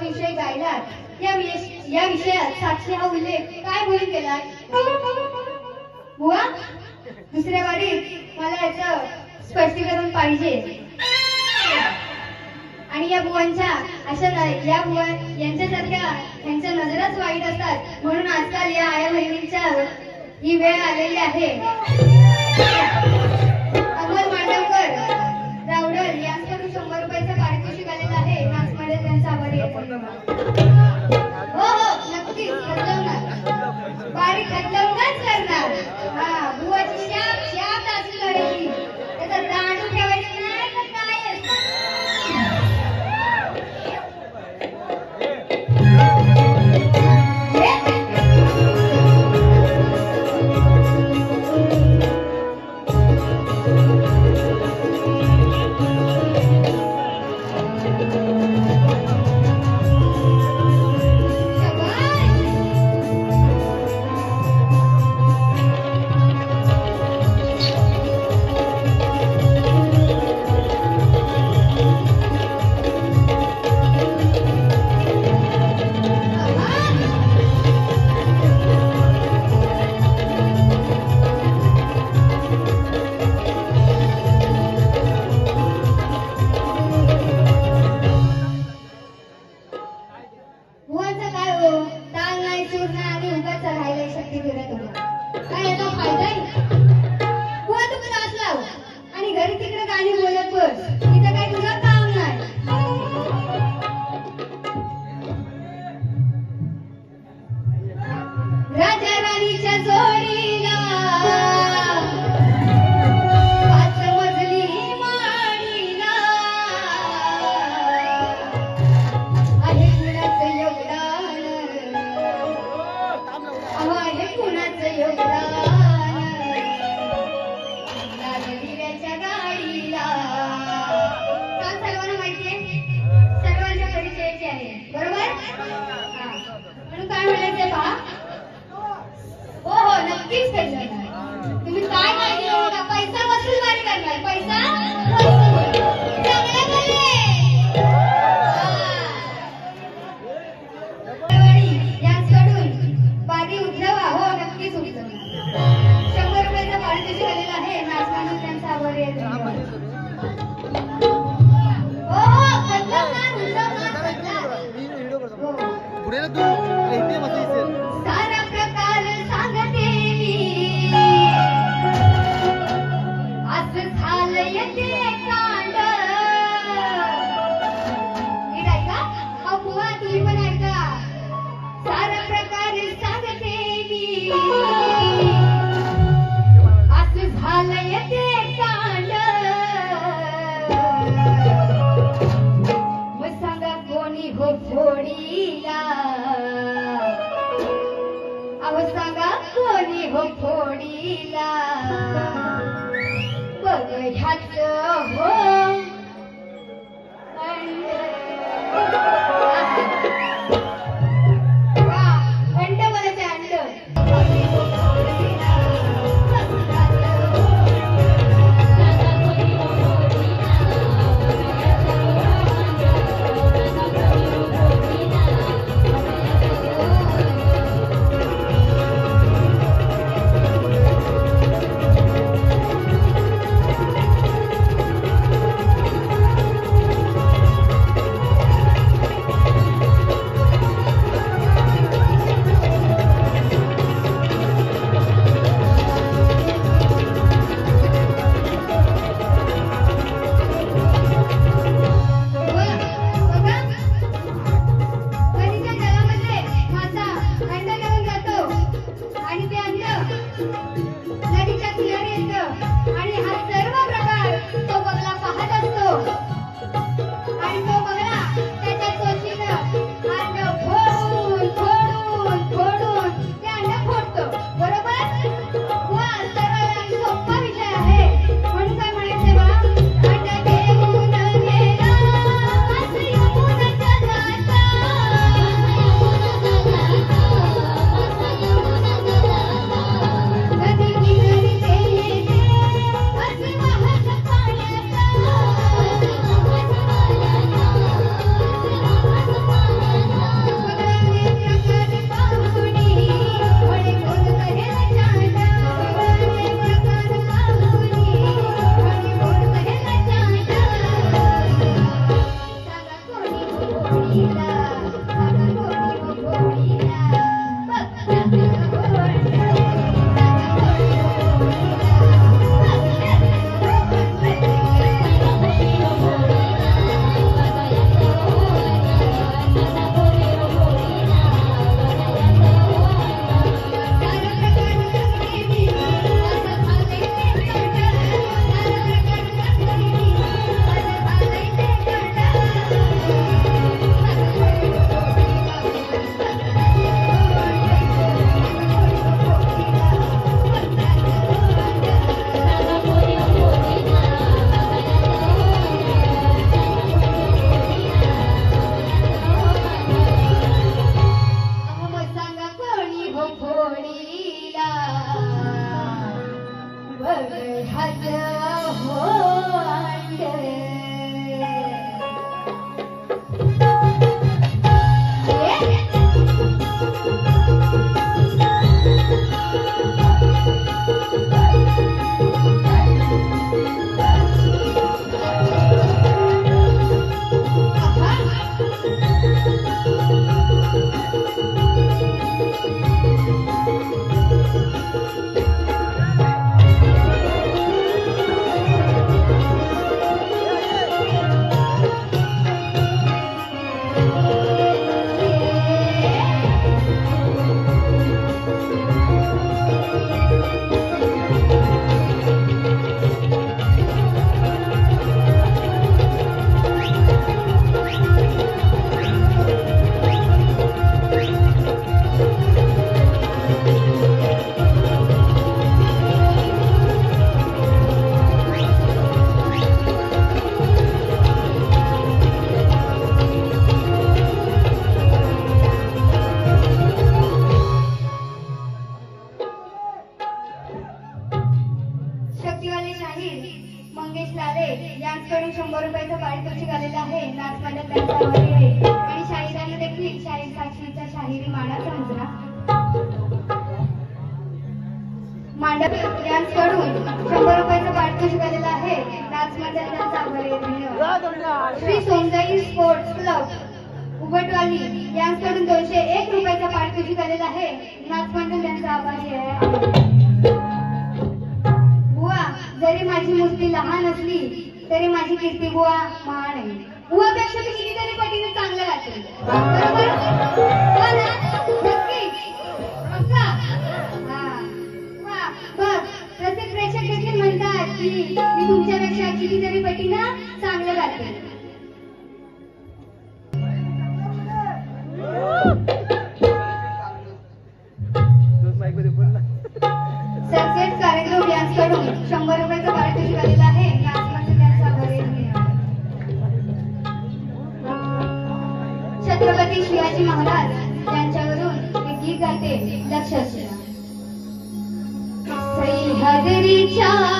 विषय गायलात या विषय या विषयात साक्षी हा उल्लेख काय बोलून केलात? बुवा दुसऱ्या वारीत मला याचं स्पष्टीकरण पाहिजे. आणि या बुवांच्या अशा न- या बुवा यांच्यासारख्या यांच्या नजरच वाईट असतात. म्हणून आजकाल या आया बहिणींच्या ही वेळ आलेली आहे. अमोल मांडवकर रावडल यांच्याकडून शंभर रुपयाचं पारितोषिक आलेलं आहे. नाचमध्ये त्यांचा आभारी बुवांचं काय हो? ताल नाही चूर नाही आणि उगाच राहायला शक्ती फिरत होता काय याचा फायदा आहे? काहीच करणार नाही तुम्ही काय काय हो हो बदलवणार उठवणार बदलवणार हो पुढे ना तू. लाले शंभर रुपयाचं पारितोषिक आलेलं आहे. नाच मंडळ त्यांचा आभारी आहे. आणि शाहिरांना देखील. शाहीर साक्षीचा शाहिरी मानाचा समजला मांडप यांच्याकडून शंभर रुपयाचं पारितोषिक आलेलं आहे. नाच मंडळ त्यांचा आभारी आहे. धन्यवाद. श्री सोमजाई स्पोर्ट्स क्लब उबटवाली यांकडून दोनशे एक रुपयाचं पारितोषिक आलेलं आहे. नाच मंडळ त्यांचा आभारी आहे. तरी माझी कीर्ती बुवा महान आहे बुवापेक्षा मी कितीतरी पटीने चांगलं गाते बरोबर हो ना? नक्की? पक्का? हा. वा, बघ प्रत्येक प्रेक्षक देखील म्हणतात की मी तुमच्यापेक्षा कितीतरी पटीनं चांगलं गाते 跳啊